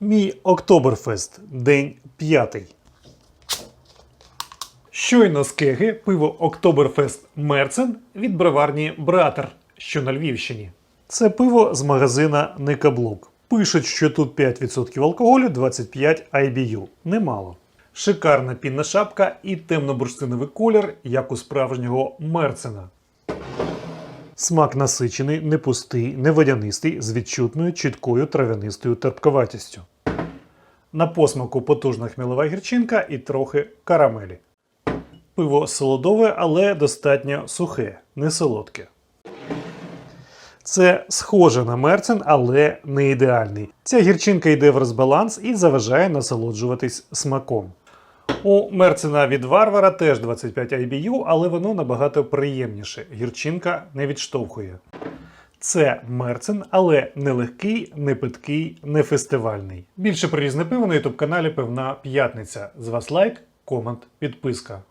Мій Октоберфест, день п'ятий. Щойно з кеги пиво Октоберфест Мерцен від броварні Братер, що на Львівщині. Це пиво з магазина Никаблук. Пишуть, що тут 5% алкоголю, 25 IBU. Немало. Шикарна пінна шапка і темно-бурштиновий колір, як у справжнього Мерцена. Смак насичений, не пустий, не водянистий, з відчутною чіткою трав'янистою терпковатістю. На посмаку потужна хмілова гірчинка і трохи карамелі. Пиво солодове, але достатньо сухе, не солодке. Це схоже на мерцен, але не ідеальний. Ця гірчинка йде в розбаланс і заважає насолоджуватись смаком. У мерцена від варвара теж 25 IBU, але воно набагато приємніше. Гірчинка не відштовхує. Це мерцен, але не легкий, не питкий, не фестивальний. Більше про різне пиво на ютуб каналі Пивна П'ятниця. З вас лайк, комент, підписка.